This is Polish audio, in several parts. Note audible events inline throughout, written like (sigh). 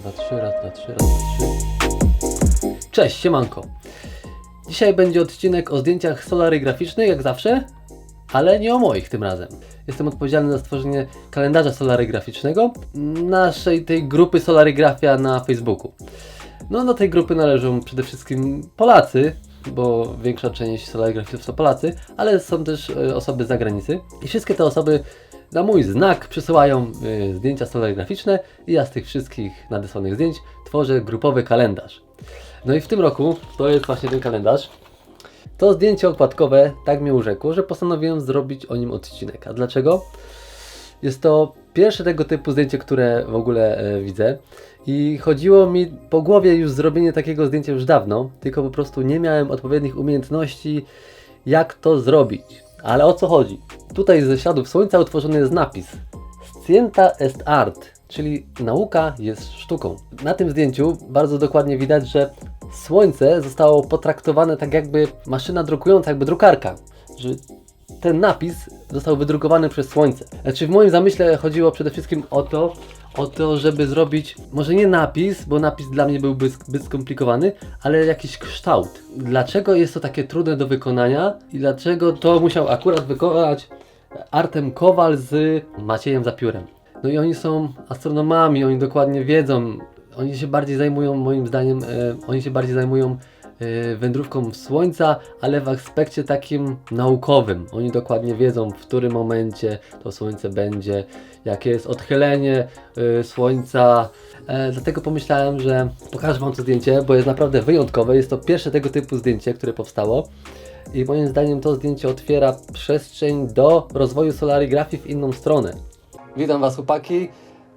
dwa, trzy, raz, dwa, trzy, raz, dwa, trzy. Cześć, siemanko. Dzisiaj będzie odcinek o zdjęciach solary graficznych, jak zawsze, ale nie o moich tym razem. Jestem odpowiedzialny za stworzenie kalendarza solary graficznego naszej tej grupy Solarygrafia na Facebooku. No do tej grupy należą przede wszystkim Polacy, bo większa część solarygrafistów to Polacy, ale są też e, osoby z zagranicy. I wszystkie te osoby na mój znak przysyłają e, zdjęcia solarygraficzne i ja z tych wszystkich nadesłanych zdjęć tworzę grupowy kalendarz. No i w tym roku to jest właśnie ten kalendarz. To zdjęcie okładkowe tak mnie urzekło, że postanowiłem zrobić o nim odcinek. A dlaczego? Jest to pierwsze tego typu zdjęcie, które w ogóle e, widzę. I chodziło mi po głowie już zrobienie takiego zdjęcia już dawno, tylko po prostu nie miałem odpowiednich umiejętności, jak to zrobić. Ale o co chodzi? Tutaj ze śladów słońca utworzony jest napis Scienta est art, czyli nauka jest sztuką. Na tym zdjęciu bardzo dokładnie widać, że słońce zostało potraktowane tak jakby maszyna drukująca, jakby drukarka. Że ten napis został wydrukowany przez słońce. Znaczy w moim zamyśle chodziło przede wszystkim o to, o to, żeby zrobić może nie napis, bo napis dla mnie byłby zbyt skomplikowany, ale jakiś kształt. Dlaczego jest to takie trudne do wykonania i dlaczego to musiał akurat wykonać Artem Kowal z Maciejem Zapiórem. No i oni są astronomami, oni dokładnie wiedzą, oni się bardziej zajmują, moim zdaniem, e, oni się bardziej zajmują e, wędrówką Słońca, ale w aspekcie takim naukowym. Oni dokładnie wiedzą, w którym momencie to Słońce będzie, jakie jest odchylenie e, Słońca. E, dlatego pomyślałem, że pokażę Wam to zdjęcie, bo jest naprawdę wyjątkowe. Jest to pierwsze tego typu zdjęcie, które powstało. I moim zdaniem to zdjęcie otwiera przestrzeń do rozwoju solarigrafii w inną stronę. Witam Was chłopaki.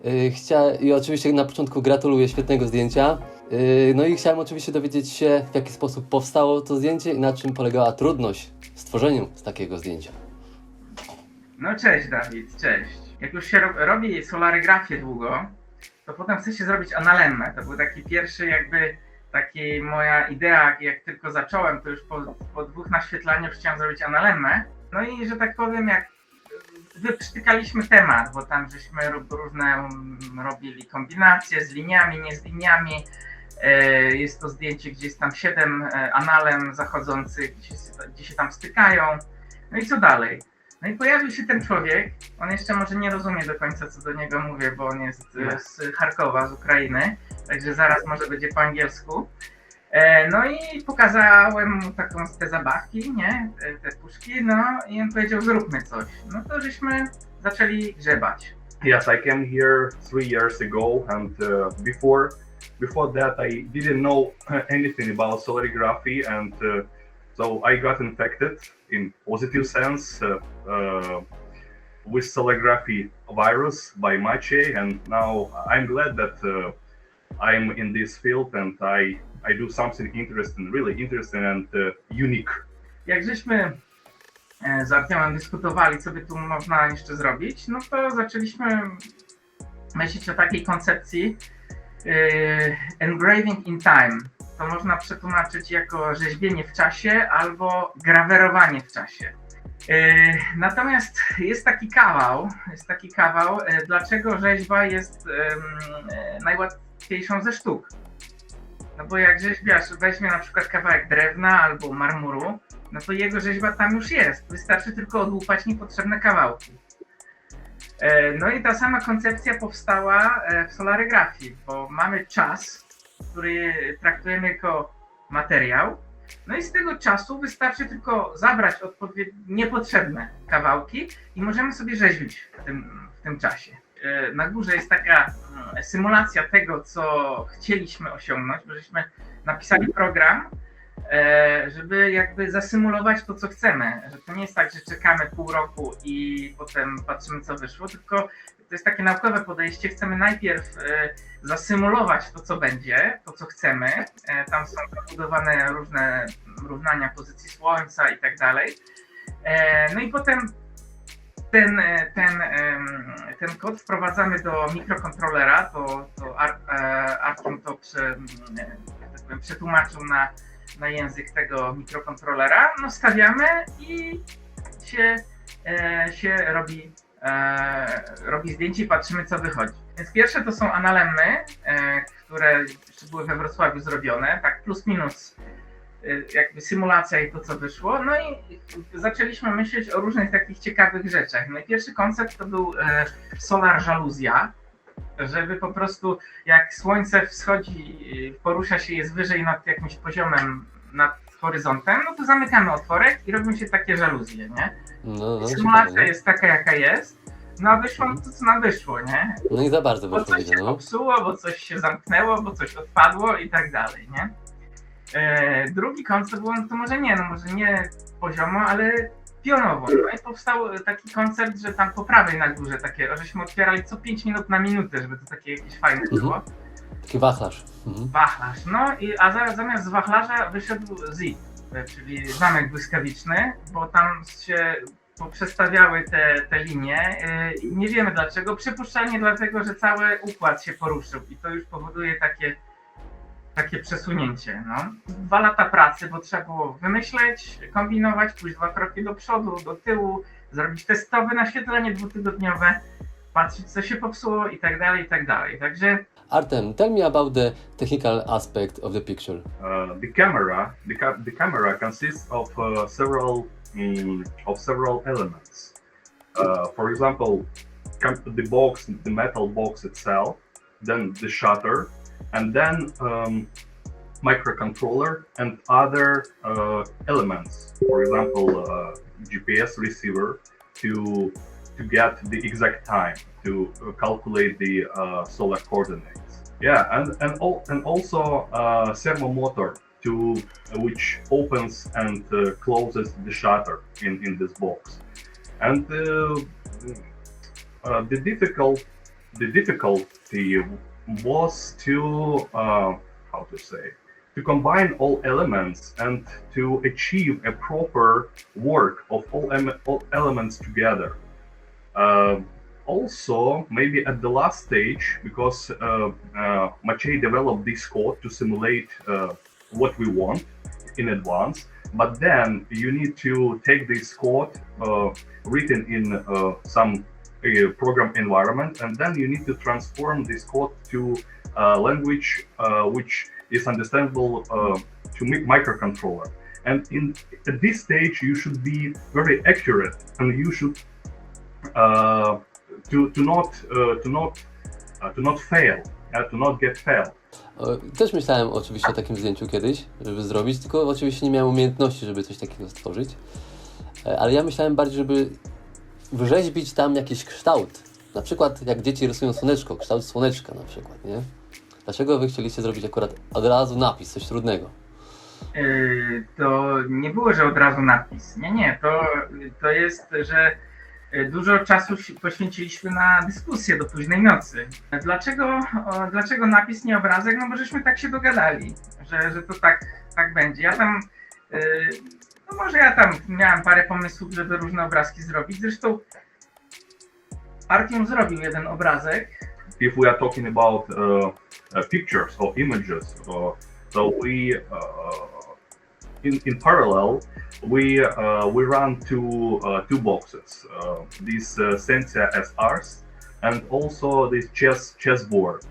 Yy, Chcia... I oczywiście na początku gratuluję świetnego zdjęcia. Yy, No i chciałem oczywiście dowiedzieć się, w jaki sposób powstało to zdjęcie i na czym polegała trudność w stworzeniu takiego zdjęcia. No cześć Dawid, cześć. Jak już się ro robi solarygrafię długo, to potem chce się zrobić analemmę. To był taki pierwszy jakby taki moja idea, jak tylko zacząłem, to już po, po dwóch naświetlaniach chciałem zrobić analemmę. No i że tak powiem, jak wyprztykaliśmy temat, bo tam żeśmy ró- różne mm, robili kombinacje z liniami, nie z liniami. E, Jest to zdjęcie, gdzie jest tam siedem e, analem zachodzących, gdzie się, gdzie się tam stykają. No i co dalej? No i pojawił się ten człowiek, on jeszcze może nie rozumie do końca co do niego mówię, bo on jest e, z Charkowa, z Ukrainy, także zaraz może będzie po angielsku. No i pokazałem mu taką te zabawki, nie, te, te puszki, no i on powiedział zróbmy coś. No to żeśmy zaczęli grzebać. Yes, I came here three years ago, and uh, before before that, I didn't know (laughs) anything about solarigraphy, and uh, so I got infected in positive sense uh, uh, with solarigraphy virus by Maciej, and now I'm glad that uh, I'm in this field and I I do something interesting, really interesting and unique. Jak żeśmy z Artemem dyskutowali, co by tu można jeszcze zrobić, no to zaczęliśmy myśleć o takiej koncepcji engraving in time. To można przetłumaczyć jako rzeźbienie w czasie albo grawerowanie w czasie. E, Natomiast jest taki kawał, jest taki kawał, e, dlaczego rzeźba jest najłatwiejszą ze sztuk. No bo jak rzeźbiarz weźmie na przykład kawałek drewna albo marmuru, no to jego rzeźba tam już jest. Wystarczy tylko odłupać niepotrzebne kawałki. E, No i ta sama koncepcja powstała e, w solarygrafii, bo mamy czas, który traktujemy jako materiał. No i z tego czasu wystarczy tylko zabrać niepotrzebne kawałki i możemy sobie rzeźbić w tym, w tym czasie. E, Na górze jest taka mm, symulacja tego, co chcieliśmy osiągnąć, bo żeśmy napisali program, żeby jakby zasymulować to, co chcemy. Że to nie jest tak, że czekamy pół roku i potem patrzymy, co wyszło, tylko to jest takie naukowe podejście. Chcemy najpierw e, zasymulować to, co będzie, to, co chcemy. E, Tam są zabudowane różne równania pozycji Słońca i tak dalej. E, No i potem ten, e, ten, ten kod wprowadzamy do mikrokontrolera, to, to Ar- e, Artem to prze, m, e, tak powiem, przetłumaczył na, na język tego mikrokontrolera, no stawiamy i się, e, się robi, e, robi zdjęcie i patrzymy co wychodzi. Więc pierwsze to są analemmy, e, jeszcze były we Wrocławiu zrobione, tak plus minus y, jakby symulacja i to co wyszło. No i zaczęliśmy myśleć o różnych takich ciekawych rzeczach. No i pierwszy koncept to był e, solar żaluzja, żeby po prostu jak słońce wschodzi, porusza się jest wyżej nad jakimś poziomem, nad horyzontem, no to zamykamy otworek i robią się takie żaluzje, nie? No, no, Symulacja jest taka jaka jest, no a wyszło to co nam wyszło, nie? no i za bardzo Bo coś się no. popsuło, bo coś się zamknęło, bo coś odpadło i tak dalej, nie? E, drugi koncept był, no to może nie, no może nie poziomo, ale pionowo. No i powstał taki koncept, że tam po prawej na górze takie, żeśmy otwierali co 5 minut na minutę, żeby to takie jakieś fajne Mhm. było. Taki wachlarz. Mhm. Wachlarz, no i a za, zamiast z wachlarza wyszedł zip, e, czyli zamek błyskawiczny, bo tam się poprzestawiały te, te linie. e, Nie wiemy dlaczego. Przypuszczalnie dlatego, że cały układ się poruszył i to już powoduje takie, takie przesunięcie. No. Dwa lata pracy, bo trzeba było wymyśleć, kombinować, pójść dwa kroki do przodu, do tyłu, zrobić testowe naświetlenie dwutygodniowe, patrzeć co się popsuło i tak dalej, i tak dalej. Także Artem, tell me about the technical aspect of the picture. Uh, the camera, the, ca- the camera consists of uh, several mm, of several elements. Uh, for example, the box, the metal box itself, then the shutter, and then um, microcontroller and other uh, elements. For example, uh, GPS receiver to to get the exact time to uh, calculate the uh, solar coordinates. Yeah, and and, and also uh, thermometer to which opens and uh, closes the shutter in, in this box. And uh, uh, the difficult the difficulty was to uh, how to say to combine all elements and to achieve a proper work of all, em- all elements together. Uh, also, maybe at the last stage, because uh, uh, developed this code to simulate uh, what we want in advance, but then you need to take this code uh, written in uh, some program environment, and then you need to transform this code to language uh, which is understandable uh, to mi- microcontroller. And in at this stage, you should be very accurate, and you should uh, to to not uh, to not uh, to not fail, uh, to not get failed. Też myślałem oczywiście o takim zdjęciu kiedyś, żeby zrobić, tylko oczywiście nie miałem umiejętności, żeby coś takiego stworzyć. Ale ja myślałem bardziej, żeby wyrzeźbić tam jakiś kształt. Na przykład jak dzieci rysują słoneczko, kształt słoneczka na przykład, nie? Dlaczego wy chcieliście zrobić akurat od razu napis, coś trudnego? Yy, to nie było, że od razu napis. Nie, nie, to, to jest, że yy, dużo czasu poświęciliśmy na dyskusję do późnej nocy. Dlaczego, dlaczego napis, nie obrazek? No bo żeśmy tak się dogadali, że, że to tak, tak będzie. Ja tam, yy, no może ja tam miałem parę pomysłów, żeby różne obrazki zrobić. Zresztą Artium zrobił jeden obrazek, If we are talking about uh, uh, pictures or images, uh, so we uh, in in parallel we uh, we run two uh, two boxes. Uh, this uh, Sensia SRs and also this chess chessboard.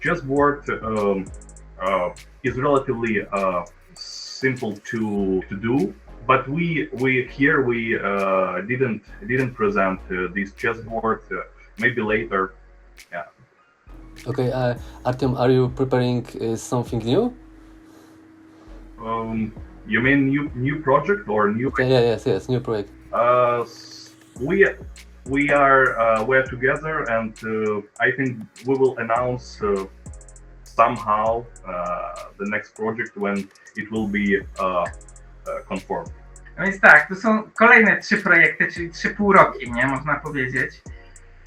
Chessboard um, uh, is relatively uh, simple to to do, but we we here we uh, didn't didn't present uh, this chessboard. Uh, maybe later. Yeah. Okay, uh, Artem, are you preparing uh, something new? Um, you mean new new project or new? Yeah, yeah, yes, yes, new project. Uh, we we are uh, we're together, and uh, I think we will announce uh, somehow uh, the next project when it will be uh, confirmed. No więc tak, tu są kolejne trzy projekty, czyli trzy półroki, nie można powiedzieć.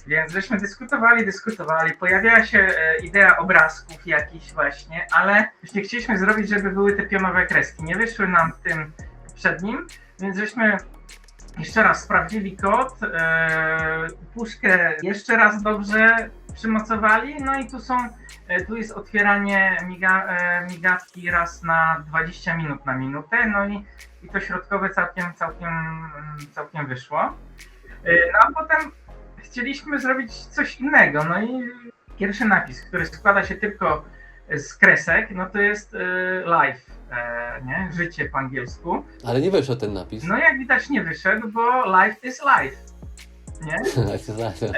Więc żeśmy dyskutowali, dyskutowali, pojawiała się e, idea obrazków jakichś właśnie, ale właśnie chcieliśmy zrobić, żeby były te pionowe kreski. Nie wyszły nam w tym poprzednim, więc żeśmy jeszcze raz sprawdzili kod, e, puszkę jeszcze raz dobrze przymocowali, no i tu są, e, tu jest otwieranie miga, e, migawki raz na 20 minut na minutę, no i i to środkowe całkiem, całkiem, całkiem wyszło. Yy, No a potem chcieliśmy zrobić coś innego, no i pierwszy napis, który składa się tylko z kresek, no to jest y, life, e, nie? Życie po angielsku. Ale nie wyszedł ten napis. No jak widać nie wyszedł, bo life is life, nie? (laughs)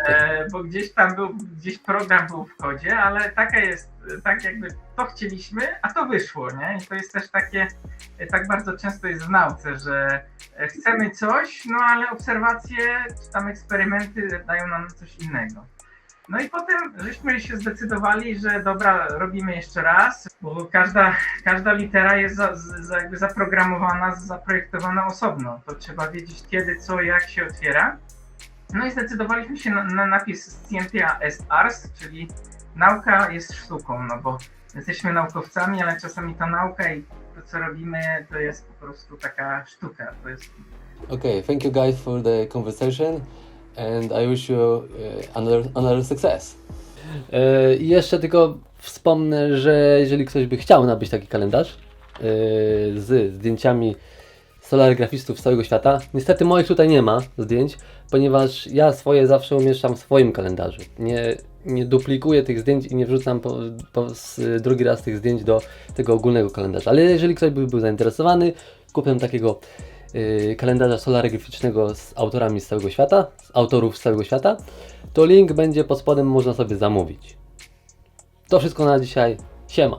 E, bo gdzieś tam był, gdzieś program był w kodzie, ale taka jest, tak jakby to chcieliśmy, a to wyszło, nie? I to jest też takie, e, tak bardzo często jest w nauce, że e, chcemy coś, no ale obserwacje czy tam eksperymenty dają nam coś innego. No i potem żeśmy się zdecydowali, że dobra, robimy jeszcze raz, bo każda, każda litera jest za, za, jakby zaprogramowana, zaprojektowana osobno. To trzeba wiedzieć kiedy, co, jak się otwiera. No i zdecydowaliśmy się na, na napis Scientia est ars, czyli nauka jest sztuką, no bo jesteśmy naukowcami, ale czasami ta nauka i to, co robimy, to jest po prostu taka sztuka. To jest Okay, thank you guys for the conversation and I wish you uh, another, another success. E, I jeszcze tylko wspomnę, że jeżeli ktoś by chciał nabyć taki kalendarz e, z zdjęciami solarografistów z całego świata, niestety moich tutaj nie ma zdjęć, ponieważ ja swoje zawsze umieszczam w swoim kalendarzu. Nie, nie duplikuję tych zdjęć i nie wrzucam po, po, drugi raz tych zdjęć do tego ogólnego kalendarza. Ale jeżeli ktoś by był zainteresowany kupnem takiego y, kalendarza solariograficznego z autorami z całego świata, z autorów z całego świata, to link będzie pod spodem, można sobie zamówić. To wszystko na dzisiaj. Siema.